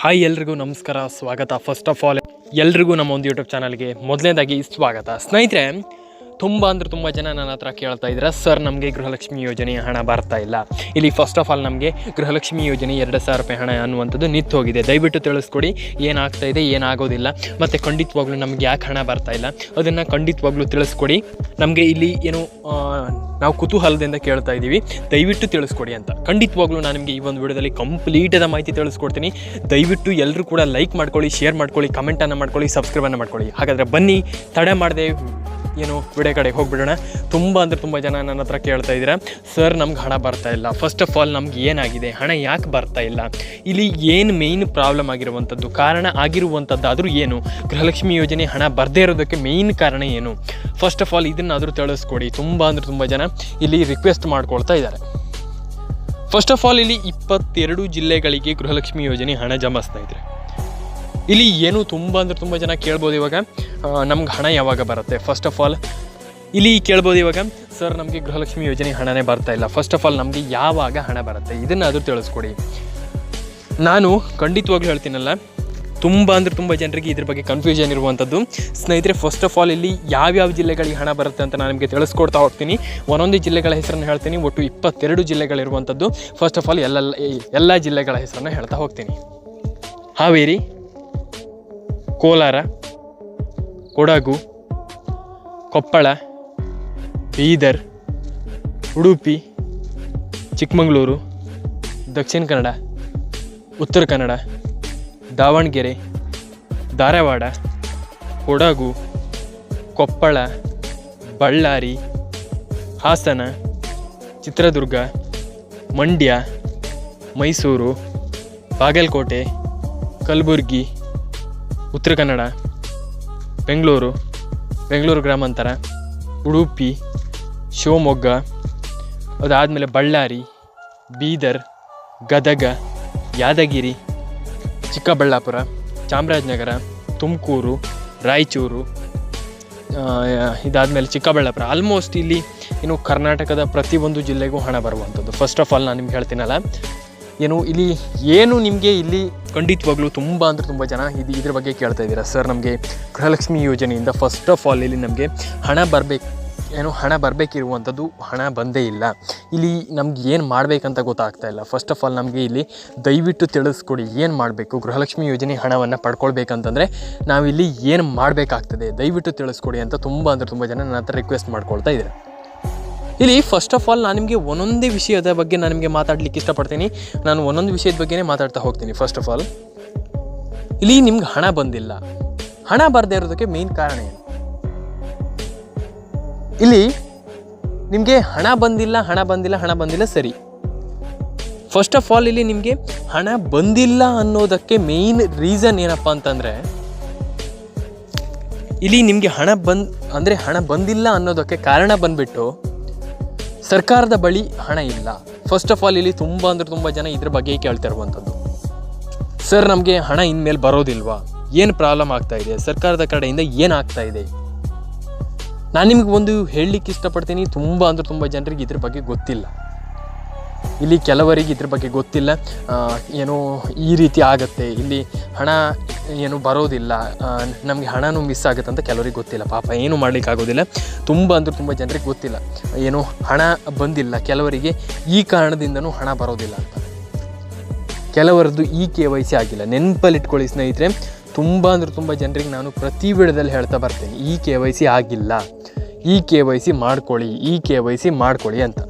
Hi ಎಲ್ರಿಗೂ ನಮಸ್ಕಾರ, ಸ್ವಾಗತ. ಫಸ್ಟ್ ಆಫ್ ಆಲ್ ಎಲ್ರಿಗೂ ನಮ್ಮ ಒಂದು ಯೂಟ್ಯೂಬ್ ಚಾನಲ್ಗೆ ಮೊದಲನೇದಾಗಿ ಸ್ವಾಗತ. ಸ್ನೇಹಿತರೆ ತುಂಬ ಅಂದ್ರೆ ತುಂಬ ಜನ ನನ್ನ ಹತ್ರ ಕೇಳ್ತಾ ಇದ್ದಾರೆ ಸರ್, ನಮಗೆ ಗೃಹಲಕ್ಷ್ಮಿ ಯೋಜನೆ ಹಣ ಬರ್ತಾ ಇಲ್ಲ. ಇಲ್ಲಿ ಫಸ್ಟ್ ಆಫ್ ಆಲ್ ನಮಗೆ ಗೃಹಲಕ್ಷ್ಮಿ ಯೋಜನೆ ಎರಡು ಸಾವಿರ ರೂಪಾಯಿ ಹಣ ಅನ್ನುವಂಥದ್ದು ನಿಂತು ಹೋಗಿದೆ. ದಯವಿಟ್ಟು ತಿಳಿಸ್ಕೊಡಿ, ಏನಾಗ್ತಾ ಇದೆ, ಏನಾಗೋದಿಲ್ಲ. ಮತ್ತು ಖಂಡಿತವಾಗ್ಲೂ ನಮಗೆ ಯಾಕೆ ಹಣ ಬರ್ತಾ ಇಲ್ಲ? ಅದನ್ನು ಖಂಡಿತವಾಗ್ಲೂ ತಿಳಿಸ್ಕೊಡಿ. ನಮಗೆ ಇಲ್ಲಿ ಏನು ನಾವು ಕುತೂಹಲದಿಂದ ಕೇಳ್ತಾ ಇದ್ದೀವಿ. ದಯವಿಟ್ಟು ತಿಳಿಸ್ಕೊಡಿ ಅಂತ. ಖಂಡಿತವಾಗ್ಲೂ ನಾನು ನಿಮಗೆ ಈ ಒಂದು ವಿಡಿಯೋದಲ್ಲಿ ಕಂಪ್ಲೀಟಾದ ಮಾಹಿತಿ ತಿಳಿಸ್ಕೊಡ್ತೀನಿ. ದಯವಿಟ್ಟು ಎಲ್ಲರೂ ಕೂಡ ಲೈಕ್ ಮಾಡ್ಕೊಳ್ಳಿ ಶೇರ್ ಮಾಡ್ಕೊಳ್ಳಿ ಕಮೆಂಟನ್ನು ಮಾಡ್ಕೊಳ್ಳಿ ಸಬ್ಸ್ಕ್ರೈಬನ್ನು ಮಾಡ್ಕೊಳ್ಳಿ. ಹಾಗಾದರೆ ಬನ್ನಿ, ತಡೆ ಮಾಡದೆ ಏನು ವಿಡಿಯೋ ಕಡೆಗೆ ಹೋಗ್ಬಿಡೋಣ. ತುಂಬ ಅಂದರೆ ತುಂಬ ಜನ ನನ್ನ ಹತ್ರ ಕೇಳ್ತಾ ಇದ್ದೀರಾ ಸರ್, ನಮ್ಗೆ ಹಣ ಬರ್ತಾ ಇಲ್ಲ. ಫಸ್ಟ್ ಆಫ್ ಆಲ್ ನಮ್ಗೆ ಏನಾಗಿದೆ? ಹಣ ಯಾಕೆ ಬರ್ತಾ ಇಲ್ಲ? ಇಲ್ಲಿ ಏನು ಮೇಯ್ನ್ ಪ್ರಾಬ್ಲಮ್ ಆಗಿರುವಂಥದ್ದು? ಕಾರಣ ಆಗಿರುವಂಥದ್ದಾದರೂ ಏನು? ಗೃಹಲಕ್ಷ್ಮಿ ಯೋಜನೆ ಹಣ ಬರದೇ ಇರೋದಕ್ಕೆ ಮೇಯ್ನ್ ಕಾರಣ ಏನು? ಫಸ್ಟ್ ಆಫ್ ಆಲ್ ಇದನ್ನಾದರೂ ತಿಳಿಸ್ಕೊಡಿ. ತುಂಬ ಅಂದರೆ ತುಂಬ ಜನ ಇಲ್ಲಿ ರಿಕ್ವೆಸ್ಟ್ ಮಾಡ್ಕೊಳ್ತಾ ಇದ್ದಾರೆ. ಫಸ್ಟ್ ಆಫ್ ಆಲ್ ಇಲ್ಲಿ ಇಪ್ಪತ್ತೆರಡು ಜಿಲ್ಲೆಗಳಿಗೆ ಗೃಹಲಕ್ಷ್ಮಿ ಯೋಜನೆ ಹಣ ಜಮಾಸ್ತಾ ಇದ್ದಾರೆ ಇಲ್ಲಿ ಏನು ತುಂಬ ಅಂದರೆ ತುಂಬ ಜನ ಕೇಳ್ಬೋದು ಇವಾಗ. ನಮ್ಗೆ ಹಣ ಯಾವಾಗ ಬರುತ್ತೆ? ಫಸ್ಟ್ ಆಫ್ ಆಲ್ ಇಲ್ಲಿ ಕೇಳ್ಬೋದು ಇವಾಗ ಸರ್ ನಮಗೆ ಗೃಹಲಕ್ಷ್ಮಿ ಯೋಜನೆ ಹಣನೇ ಬರ್ತಾ ಇಲ್ಲ. ಫಸ್ಟ್ ಆಫ್ ಆಲ್ ನಮಗೆ ಯಾವಾಗ ಹಣ ಬರುತ್ತೆ? ಇದನ್ನಾದರೂ ತಿಳಿಸ್ಕೊಡಿ. ನಾನು ಖಂಡಿತವಾಗ್ಲೂ ಹೇಳ್ತೀನಲ್ಲ, ತುಂಬ ಅಂದರೆ ತುಂಬ ಜನರಿಗೆ ಇದ್ರ ಬಗ್ಗೆ ಕನ್ಫ್ಯೂಷನ್ ಇರುವಂಥದ್ದು ಸ್ನೇಹಿತರೆ ಫಸ್ಟ್ ಆಫ್ ಆಲ್ ಇಲ್ಲಿ ಯಾವ್ಯಾವ ಜಿಲ್ಲೆಗಳಿಗೆ ಹಣ ಬರುತ್ತೆ ಅಂತ ನಾನು ನಿಮಗೆ ತಿಳಿಸ್ಕೊಡ್ತಾ ಹೋಗ್ತೀನಿ. ಒಂದೊಂದು ಜಿಲ್ಲೆಗಳ ಹೆಸರನ್ನು ಹೇಳ್ತೀನಿ, ಒಟ್ಟು ಇಪ್ಪತ್ತೆರಡು ಜಿಲ್ಲೆಗಳಿರುವಂಥದ್ದು ಫಸ್ಟ್ ಆಫ್ ಆಲ್ ಎಲ್ಲ ಎಲ್ಲ ಜಿಲ್ಲೆಗಳ ಹೆಸರನ್ನು ಹೇಳ್ತಾ ಹೋಗ್ತೀನಿ. ಹಾವೇರಿ ಕೋಲಾರ, ಕೊಡಗು, ಕೊಪ್ಪಳ, ಬೀದರ್, ಉಡುಪಿ, ಚಿಕ್ಕಮಗಳೂರು, ದಕ್ಷಿಣ ಕನ್ನಡ, ಉತ್ತರ ಕನ್ನಡ, ದಾವಣಗೆರೆ, ಧಾರವಾಡ, ಕೊಡಗು, ಕೊಪ್ಪಳ, ಬಳ್ಳಾರಿ, ಹಾಸನ, ಚಿತ್ರದುರ್ಗ, ಮಂಡ್ಯ, ಮೈಸೂರು, ಬಾಗಲಕೋಟೆ, ಕಲಬುರಗಿ ಉತ್ತರ ಕನ್ನಡ, ಬೆಂಗಳೂರು ಬೆಂಗಳೂರು ಗ್ರಾಮಾಂತರ, ಉಡುಪಿ, ಶಿವಮೊಗ್ಗ, ಅದಾದಮೇಲೆ ಬಳ್ಳಾರಿ, ಬೀದರ್, ಗದಗ, ಯಾದಗಿರಿ, ಚಿಕ್ಕಬಳ್ಳಾಪುರ, ಚಾಮರಾಜನಗರ, ತುಮಕೂರು, ರಾಯಚೂರು ಇದಾದಮೇಲೆ ಚಿಕ್ಕಬಳ್ಳಾಪುರ. ಆಲ್ಮೋಸ್ಟ್ ಇಲ್ಲಿ ಏನು ಕರ್ನಾಟಕದ ಪ್ರತಿಯೊಂದು ಜಿಲ್ಲೆಗೂ ಹಣ ಬರುವಂಥದ್ದು. ಫಸ್ಟ್ ಆಫ್ ಆಲ್ ನಾನು ನಿಮ್ಗೆ ಹೇಳ್ತೀನಲ್ಲ ಏನು, ಇಲ್ಲಿ ಏನು ನಿಮಗೆ ಇಲ್ಲಿ ಖಂಡಿತವಾಗ್ಲೂ ತುಂಬ ಅಂದರೆ ತುಂಬ ಜನ ಇದು ಇದ್ರ ಬಗ್ಗೆ ಕೇಳ್ತಾ ಇದ್ದೀರಾ. ಸರ್ ನಮಗೆ ಗೃಹಲಕ್ಷ್ಮಿ ಯೋಜನೆಯಿಂದ ಫಸ್ಟ್ ಆಫ್ ಆಲ್ ಇಲ್ಲಿ ನಮಗೆ ಹಣ ಬರಬೇಕು, ಏನು ಹಣ ಬರಬೇಕಿರುವಂಥದ್ದು ಹಣ ಬಂದೇ ಇಲ್ಲ. ಇಲ್ಲಿ ನಮ್ಗೆ ಏನು ಮಾಡಬೇಕಂತ ಗೊತ್ತಾಗ್ತಾ ಇಲ್ಲ. ಫಸ್ಟ್ ಆಫ್ ಆಲ್ ನಮಗೆ ಇಲ್ಲಿ ದಯವಿಟ್ಟು ತಿಳಿಸ್ಕೊಡಿ, ಏನು ಮಾಡಬೇಕು, ಗೃಹಲಕ್ಷ್ಮಿ ಯೋಜನೆ ಹಣವನ್ನು ಪಡ್ಕೊಳ್ಬೇಕಂತಂದರೆ ನಾವಿಲ್ಲಿ ಏನು ಮಾಡಬೇಕಾಗ್ತದೆ, ದಯವಿಟ್ಟು ತಿಳಿಸ್ಕೊಡಿ ಅಂತ ತುಂಬ ಅಂದರೆ ತುಂಬ ಜನ ನನ್ನ ಹತ್ರ ರಿಕ್ವೆಸ್ಟ್ ಮಾಡ್ಕೊಳ್ತಾ ಇದ್ದಾರೆ. ಇಲ್ಲಿ ಫಸ್ಟ್ ಆಫ್ ಆಲ್ ನಾನು ನಿಮಗೆ ಒಂದೊಂದೇ ವಿಷಯದ ಬಗ್ಗೆ ನಾನು ನಿಮಗೆ ಮಾತಾಡ್ಲಿಕ್ಕೆ ಇಷ್ಟಪಡ್ತೀನಿ. ನಾನು ಒಂದೊಂದು ವಿಷಯದ ಬಗ್ಗೆನೇ ಮಾತಾಡ್ತಾ ಹೋಗ್ತೀನಿ ಫಸ್ಟ್ ಆಫ್ ಆಲ್ ಇಲ್ಲಿ ನಿಮ್ಗೆ ಹಣ ಬಂದಿಲ್ಲ. ಹಣ ಬರದೇ ಇರೋದಕ್ಕೆ ಮೇನ್ ಕಾರಣ ಏನು? ಇಲ್ಲಿ ನಿಮಗೆ ಹಣ ಬಂದಿಲ್ಲ ಹಣ ಬಂದಿಲ್ಲ ಹಣ ಬಂದಿಲ್ಲ ಸರಿ. ಫಸ್ಟ್ ಆಫ್ ಆಲ್ ಇಲ್ಲಿ ನಿಮಗೆ ಹಣ ಬಂದಿಲ್ಲ ಅನ್ನೋದಕ್ಕೆ ಮೇಯ್ನ್ ರೀಸನ್ ಏನಪ್ಪ ಅಂತಂದರೆ, ಇಲ್ಲಿ ನಿಮಗೆ ಹಣ ಬಂದ್, ಅಂದರೆ ಹಣ ಬಂದಿಲ್ಲ ಅನ್ನೋದಕ್ಕೆ ಕಾರಣ ಬಂದ್ಬಿಟ್ಟು ಸರ್ಕಾರದ ಬಳಿ ಹಣ ಇಲ್ಲ. ಫಸ್ಟ್ ಆಫ್ ಆಲ್ ಇಲ್ಲಿ ತುಂಬ ಅಂದ್ರೆ ತುಂಬ ಜನ ಇದ್ರ ಬಗ್ಗೆ ಕೇಳ್ತಾ ಇರುವಂಥದ್ದು ಸರ್ ನಮಗೆ ಹಣ ಇನ್ಮೇಲೆ ಬರೋದಿಲ್ವಾ? ಏನು ಪ್ರಾಬ್ಲಮ್ ಆಗ್ತಾ ಇದೆ? ಸರ್ಕಾರದ ಕಡೆಯಿಂದ ಏನಾಗ್ತಾ ಇದೆ? ನಾನು ನಿಮ್ಗೆ ಒಂದು ಹೇಳಲಿಕ್ಕೆ ಇಷ್ಟಪಡ್ತೀನಿ. ತುಂಬ ಅಂದ್ರೆ ತುಂಬ ಜನರಿಗೆ ಇದ್ರ ಬಗ್ಗೆ ಗೊತ್ತಿಲ್ಲ. ಇಲ್ಲಿ ಕೆಲವರಿಗೆ ಇದ್ರ ಬಗ್ಗೆ ಗೊತ್ತಿಲ್ಲ. ಏನು ಈ ರೀತಿ ಆಗುತ್ತೆ. ಇಲ್ಲಿ ಹಣ ಏನು ಬರೋದಿಲ್ಲ. ನಮಗೆ ಹಣನೂ ಮಿಸ್ ಆಗುತ್ತೆ ಅಂತ ಕೆಲವರಿಗೆ ಗೊತ್ತಿಲ್ಲ. ಪಾಪ ಏನು ಮಾಡ್ಲಿಕ್ಕೆ ಆಗೋದಿಲ್ಲ. ತುಂಬ ಅಂದ್ರೆ ತುಂಬ ಜನರಿಗೆ ಗೊತ್ತಿಲ್ಲ. ಏನು ಹಣ ಬಂದಿಲ್ಲ. ಕೆಲವರಿಗೆ ಈ ಕಾರಣದಿಂದನೂ ಹಣ ಬರೋದಿಲ್ಲ ಅಂತ. ಕೆಲವರದ್ದು ಈ ಕೆ ವೈ ಸಿ ಆಗಿಲ್ಲ. ನೆನಪಲ್ಲಿಟ್ಕೊಳ್ಳಿ ಸ್ನೇಹಿತರೆ. ತುಂಬ ಅಂದ್ರೆ ತುಂಬ ಜನರಿಗೆ ನಾನು ಪ್ರತಿ ವಿಡದಲ್ಲಿ ಹೇಳ್ತಾ ಬರ್ತೇನೆ. ಈ ಕೆ ವೈ ಸಿ ಆಗಿಲ್ಲ. ಈ ಕೆ ವೈ ಸಿ ಮಾಡ್ಕೊಳ್ಳಿ. ಈ ಕೆ ವೈ ಸಿ ಮಾಡ್ಕೊಳ್ಳಿ ಅಂತ.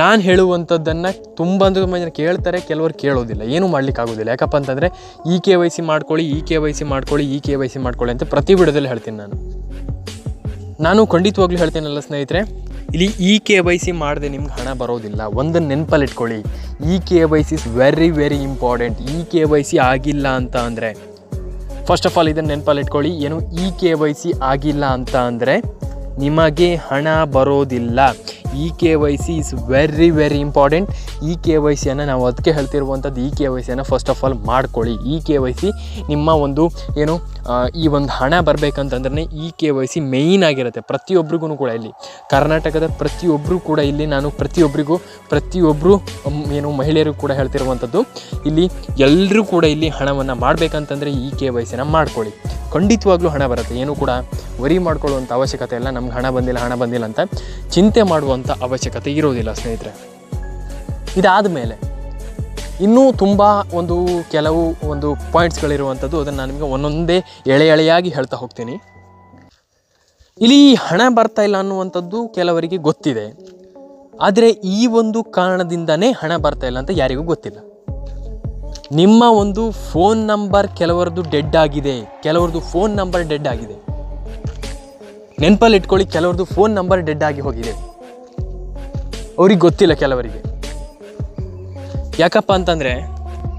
ನಾನು ಹೇಳುವಂಥದ್ದನ್ನು ತುಂಬ ಅಂದ್ರೆ ತುಂಬ ಜನ ಕೇಳ್ತಾರೆ, ಕೆಲವರು ಕೇಳೋದಿಲ್ಲ. ಏನೂ ಮಾಡ್ಲಿಕ್ಕೆ ಆಗೋದಿಲ್ಲ ಯಾಕಪ್ಪ ಅಂತಂದರೆ, ಈ ಕೆ ವೈ ಸಿ ಮಾಡ್ಕೊಳ್ಳಿ, ಈ ಕೆ ವೈ ಸಿ ಮಾಡ್ಕೊಳ್ಳಿ, ಈ ಕೆ ವೈ ಸಿ ಮಾಡ್ಕೊಳ್ಳಿ ಅಂತ ಪ್ರತಿ ವಿಡಿಯೋದಲ್ಲಿ ಹೇಳ್ತೀನಿ ನಾನು. ನಾನು ಖಂಡಿತವಾಗ್ಲೂ ಹೇಳ್ತೇನಲ್ಲ ಸ್ನೇಹಿತರೆ, ಇಲ್ಲಿ ಇ ಕೆ ವೈ ಸಿ ಮಾಡದೆ ನಿಮ್ಗೆ ಹಣ ಬರೋದಿಲ್ಲ. ಒಂದನ್ನು ನೆನಪಲ್ಲಿಟ್ಕೊಳ್ಳಿ. E K Y C is very very important E K Y C ಆಗಿಲ್ಲ ಅಂತ ಅಂದರೆ ಫಸ್ಟ್ ಆಫ್ ಆಲ್ ಇದನ್ನು ನೆನಪಲ್ಲಿಟ್ಕೊಳ್ಳಿ. ಏನು ಇ ಕೆ ವೈ ಸಿ ಆಗಿಲ್ಲ ಅಂತ ಅಂದರೆ, ನಿಮಗೆ ಹಣ ಬರೋದಿಲ್ಲ. E K Y C is very very important E K Y ಸಿಯನ್ನು ನಾವು ಅದಕ್ಕೆ ಹೇಳ್ತಿರುವಂಥದ್ದು ಇ ಕೆ ವೈ ಸಿಯನ್ನು ಫಸ್ಟ್ ಆಫ್ ಆಲ್ ಮಾಡ್ಕೊಳ್ಳಿ. ಇ ಕೆ ವೈ ಸಿ ನಿಮ್ಮ ಒಂದು ಏನು ಈ ಒಂದು ಹಣ ಬರಬೇಕಂತಂದ್ರೆ E K Y C main ಆಗಿರುತ್ತೆ. ಪ್ರತಿಯೊಬ್ಬರಿಗೂ ಕೂಡ ಇಲ್ಲಿ. ಕರ್ನಾಟಕದ ಪ್ರತಿಯೊಬ್ಬರೂ ಕೂಡ ಇಲ್ಲಿ ನಾನು ಪ್ರತಿಯೊಬ್ಬರಿಗೂ ಪ್ರತಿಯೊಬ್ಬರು ಏನು ಮಹಿಳೆಯರು ಕೂಡ ಹೇಳ್ತಿರುವಂಥದ್ದು, ಇಲ್ಲಿ ಎಲ್ಲರೂ ಕೂಡ ಇಲ್ಲಿ ಹಣವನ್ನು ಮಾಡಬೇಕಂತಂದರೆ ಇ ಕೆ ವೈ ಸಿನ ಮಾಡ್ಕೊಳ್ಳಿ. ಖಂಡಿತವಾಗ್ಲೂ ಹಣ ಬರುತ್ತೆ. ಏನು ಕೂಡ ವರಿ ಮಾಡ್ಕೊಳ್ಳುವಂಥ ಅವಶ್ಯಕತೆ ಇಲ್ಲ. ನಮ್ಗೆ ಹಣ ಬಂದಿಲ್ಲ ಹಣ ಬಂದಿಲ್ಲ ಅಂತ ಚಿಂತೆ ಮಾಡುವಂಥ ಅವಶ್ಯಕತೆ ಇರೋದಿಲ್ಲ ಸ್ನೇಹಿತರೆ. ಇದಾದ ಮೇಲೆ ಇನ್ನೂ ತುಂಬ ಒಂದು ಕೆಲವು ಒಂದು ಪಾಯಿಂಟ್ಸ್ಗಳಿರುವಂಥದ್ದು ಅದನ್ನು ನಾನು ನಿಮಗೆ ಒಂದೊಂದೇ ಎಳೆ ಎಳೆಯಾಗಿ ಹೇಳ್ತಾ ಹೋಗ್ತೀನಿ. ಇಲ್ಲಿ ಹಣ ಬರ್ತಾ ಇಲ್ಲ ಅನ್ನುವಂಥದ್ದು ಕೆಲವರಿಗೆ ಗೊತ್ತಿದೆ. ಆದರೆ ಈ ಒಂದು ಕಾರಣದಿಂದನೇ ಹಣ ಬರ್ತಾ ಇಲ್ಲ ಅಂತ ಯಾರಿಗೂ ಗೊತ್ತಿಲ್ಲ. ನಿಮ್ಮ ಒಂದು ಫೋನ್ ನಂಬರ್ ಕೆಲವರದ್ದು ಡೆಡ್ ಆಗಿದೆ ಕೆಲವರದ್ದು ಫೋನ್ ನಂಬರ್ ಡೆಡ್ ಆಗಿದೆ. ನೆನಪಲ್ಲಿ ಇಟ್ಕೊಳ್ಳಿ ಕೆಲವರದ್ದು ಫೋನ್ ನಂಬರ್ ಡೆಡ್ ಆಗಿ ಹೋಗಿದೆ. ಅವ್ರಿಗೆ ಗೊತ್ತಿಲ್ಲ ಕೆಲವರಿಗೆ. ಯಾಕಪ್ಪ ಅಂತಂದರೆ,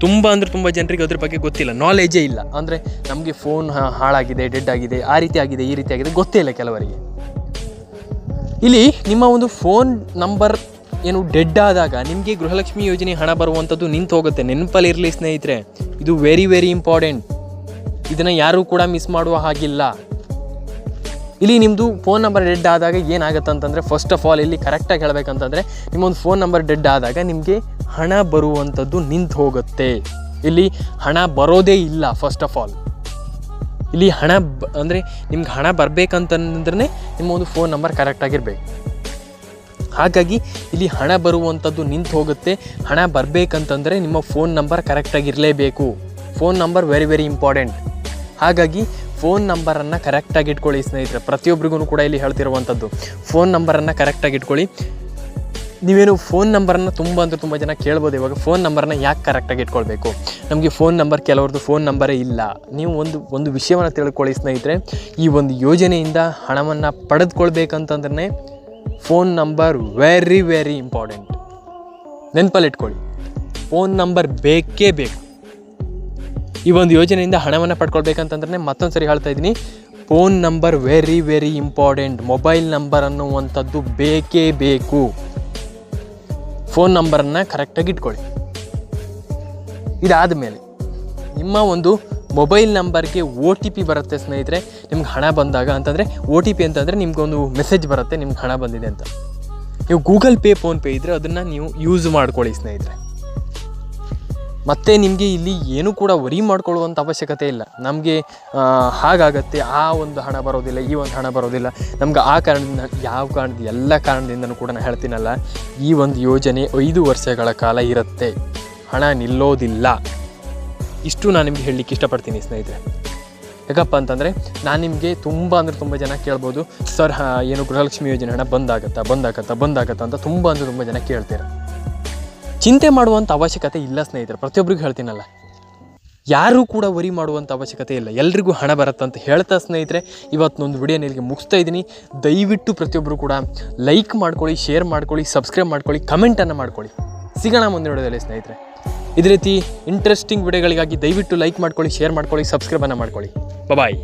ತುಂಬ ಅಂದರೆ ತುಂಬ ಜನರಿಗೆ ಅದ್ರ ಬಗ್ಗೆ ಗೊತ್ತಿಲ್ಲ ನಾಲೆಜೇ ಇಲ್ಲ. ಅಂದರೆ ನಮಗೆ ಫೋನ್ ಹಾಳಾಗಿದೆ, ಡೆಡ್ ಆಗಿದೆ, ಆ ರೀತಿ ಆಗಿದೆ, ಈ ರೀತಿ ಆಗಿದೆ, ಗೊತ್ತೇ ಇಲ್ಲ ಕೆಲವರಿಗೆ. ಇಲ್ಲಿ ನಿಮ್ಮ ಒಂದು ಫೋನ್ ನಂಬರ್ ಏನು ಡೆಡ್ ಆದಾಗ ನಿಮಗೆ ಗೃಹಲಕ್ಷ್ಮಿ ಯೋಜನೆ ಹಣ ಬರುವಂಥದ್ದು ನಿಂತು ಹೋಗುತ್ತೆ. ನೆನಪಲ್ಲಿ ಇರಲಿ ಸ್ನೇಹಿತರೆ, ಇದು ವೆರಿ ವೆರಿ ಇಂಪಾರ್ಟೆಂಟ್ ಇದನ್ನು ಯಾರೂ ಕೂಡ ಮಿಸ್ ಮಾಡುವ ಹಾಗಿಲ್ಲ. ಇಲ್ಲಿ ನಿಮ್ಮದು ಫೋನ್ ನಂಬರ್ ಡೆಡ್ ಆದಾಗ ಏನಾಗುತ್ತೆ ಅಂತಂದರೆ ಫಸ್ಟ್ ಆಫ್ ಆಲ್ ಇಲ್ಲಿ ಕರೆಕ್ಟಾಗಿ ಹೇಳಬೇಕಂತಂದರೆ, ನಿಮ್ಮೊಂದು ಫೋನ್ ನಂಬರ್ ಡೆಡ್ ಆದಾಗ ನಿಮಗೆ ಹಣ ಬರುವಂಥದ್ದು ನಿಂತು ಹೋಗುತ್ತೆ. ಇಲ್ಲಿ ಹಣ ಬರೋದೇ ಇಲ್ಲ ಫಸ್ಟ್ ಆಫ್ ಆಲ್ ಇಲ್ಲಿ ಹಣ ಅಂದರೆ ನಿಮ್ಗೆ ಹಣ ಬರಬೇಕಂತಂದ್ರೆ ನಿಮ್ಮ ಒಂದು ಫೋನ್ ನಂಬರ್ ಕರೆಕ್ಟಾಗಿರ್ಬೇಕು ಹಾಗಾಗಿ ಇಲ್ಲಿ ಹಣ ಬರುವಂಥದ್ದು ನಿಂತು ಹೋಗುತ್ತೆ. ಹಣ ಬರಬೇಕಂತಂದರೆ ನಿಮ್ಮ phone number ಕರೆಕ್ಟಾಗಿರಲೇಬೇಕು phone number very very important ಹಾಗಾಗಿ ಫೋನ್ ನಂಬರನ್ನು ಕರೆಕ್ಟಾಗಿ ಇಟ್ಕೊಳ್ಳಿ ಸ್ನೇಹಿತರೆ. ಪ್ರತಿಯೊಬ್ಬರಿಗೂ ಕೂಡ ಇಲ್ಲಿ ಹೇಳ್ತಿರುವಂಥದ್ದು ಫೋನ್ ನಂಬರನ್ನು ಕರೆಕ್ಟಾಗಿ ಇಟ್ಕೊಳ್ಳಿ. ನೀವೇನು ಫೋನ್ ನಂಬರನ್ನು ತುಂಬ ಅಂದರೆ ತುಂಬ ಜನ ಕೇಳ್ಬೋದು ಇವಾಗ. ಫೋನ್ ನಂಬರನ್ನ ಯಾಕೆ ಕರೆಕ್ಟಾಗಿ ಇಟ್ಕೊಳ್ಬೇಕು? ನಮಗೆ ಫೋನ್ ನಂಬರ್ ಕೆಲವ್ರದ್ದು ಫೋನ್ ನಂಬರೇ ಇಲ್ಲ. ನೀವು ಒಂದು ಒಂದು ವಿಷಯವನ್ನು ತಿಳ್ಕೊಳ್ಳಿ ಸ್ನೇಹಿತರೆ. ಈ ಒಂದು ಯೋಜನೆಯಿಂದ ಹಣವನ್ನು ಪಡೆದುಕೊಳ್ಬೇಕಂತಂದ್ರೆ phone number very very important ನೆನ್ಪಲ್ಲಿ ಇಟ್ಕೊಳ್ಳಿ ಫೋನ್ ನಂಬರ್ ಬೇಕೇ ಬೇಕು. ಈ ಒಂದು ಯೋಜನೆಯಿಂದ ಹಣವನ್ನು ಪಡ್ಕೊಳ್ಬೇಕಂತಂದ್ರೆ ಮತ್ತೊಂದು ಸರಿ ಹೇಳ್ತಾ ಇದ್ದೀನಿ. Phone number very very important mobile number ಅನ್ನುವಂಥದ್ದು ಬೇಕೇ ಬೇಕು. ಫೋನ್ ನಂಬರನ್ನು ಕರೆಕ್ಟಾಗಿ ಇಟ್ಕೊಳ್ಳಿ. ಇದಾದ ಮೇಲೆ ನಿಮ್ಮ ಒಂದು ಮೊಬೈಲ್ ನಂಬರ್ಗೆ ಒ ಟಿ ಪಿ ಬರುತ್ತೆ ಸ್ನೇಹಿತರೆ, ನಿಮ್ಗೆ ಹಣ ಬಂದಾಗ ಅಂತಂದರೆ ಒ ಟಿ ಪಿ ಅಂತಂದರೆ ನಿಮ್ಗೊಂದು ಮೆಸೇಜ್ ಬರುತ್ತೆ, ನಿಮ್ಗೆ ಹಣ ಬಂದಿದೆ ಅಂತ. ನೀವು ಗೂಗಲ್ ಪೇ ಫೋನ್ಪೇ ಇದ್ದರೆ ಅದನ್ನು ನೀವು ಯೂಸ್ ಮಾಡ್ಕೊಳ್ಳಿ ಸ್ನೇಹಿತರೆ. ಮತ್ತೆ ನಿಮಗೆ ಇಲ್ಲಿ ಏನೂ ಕೂಡ ವರಿ ಮಾಡ್ಕೊಳ್ಳುವಂಥ ಅವಶ್ಯಕತೆ ಇಲ್ಲ. ನಮಗೆ ಹಾಗಾಗತ್ತೆ, ಆ ಒಂದು ಹಣ ಬರೋದಿಲ್ಲ, ಈ ಒಂದು ಹಣ ಬರೋದಿಲ್ಲ. ನಮ್ಗೆ ಆ ಕಾರಣದಿಂದ, ಯಾವ ಕಾರಣದ ಎಲ್ಲ ಕಾರಣದಿಂದನೂ ಕೂಡ ನಾನು ಹೇಳ್ತೀನಲ್ಲ, ಈ ಒಂದು ಯೋಜನೆ ಐದು ವರ್ಷಗಳ ಕಾಲ ಇರುತ್ತೆ. ಹಣ ನಿಲ್ಲೋದಿಲ್ಲ. ಇಷ್ಟು ನಾನು ನಿಮಗೆ ಹೇಳಲಿಕ್ಕೆ ಇಷ್ಟಪಡ್ತೀನಿ ಸ್ನೇಹಿತರೆ. ಯಾಕಪ್ಪ ಅಂತಂದರೆ ನಾನು ನಿಮಗೆ ತುಂಬ ಅಂದರೆ ತುಂಬ ಜನ ಕೇಳ್ಬೋದು, ಸರ್ ಏನು ಗೃಹಲಕ್ಷ್ಮಿ ಯೋಜನೆ ಹಣ ಬಂದಾಗತ್ತಾ ಬಂದಾಗತ್ತಾ ಬಂದಾಗತ್ತಾ ಅಂತ ತುಂಬ ಅಂದರೆ ತುಂಬ ಜನ ಕೇಳ್ತೀರ. ಚಿಂತೆ ಮಾಡುವಂಥ ಅವಶ್ಯಕತೆ ಇಲ್ಲ ಸ್ನೇಹಿತರೆ ಪ್ರತಿಯೊಬ್ಬರಿಗೂ ಹೇಳ್ತೀನಲ್ಲ. ಯಾರೂ ಕೂಡ ವರಿ ಮಾಡುವಂಥ ಅವಶ್ಯಕತೆ ಇಲ್ಲ. ಎಲ್ರಿಗೂ ಹಣ ಬರುತ್ತೆ ಅಂತ ಹೇಳ್ತಾ ಸ್ನೇಹಿತರೆ, ಇವತ್ತೊಂದು ವಿಡಿಯೋ ಇಲ್ಲಿಗೆ ಮುಗಿಸ್ತಾ ಇದ್ದೀನಿ. ದಯವಿಟ್ಟು ಪ್ರತಿಯೊಬ್ಬರು ಕೂಡ ಲೈಕ್ ಮಾಡ್ಕೊಳ್ಳಿ ಶೇರ್ ಮಾಡ್ಕೊಳ್ಳಿ ಸಬ್ಸ್ಕ್ರೈಬ್ ಮಾಡ್ಕೊಳ್ಳಿ ಕಮೆಂಟನ್ನು ಮಾಡ್ಕೊಳ್ಳಿ. ಸಿಗೋಣ ಮುಂದಿನ ವಿಡಿಯೋದಲ್ಲಿ ಸ್ನೇಹಿತರೆ. ಇದೇ ರೀತಿ ಇಂಟ್ರೆಸ್ಟಿಂಗ್ ವಿಡಿಯೋಗಳಿಗಾಗಿ ದಯವಿಟ್ಟು ಲೈಕ್ ಮಾಡ್ಕೊಳ್ಳಿ ಶೇರ್ ಮಾಡ್ಕೊಳ್ಳಿ ಸಬ್ಸ್ಕ್ರೈಬನ್ನು ಮಾಡ್ಕೊಳ್ಳಿ. ಬಾಯ್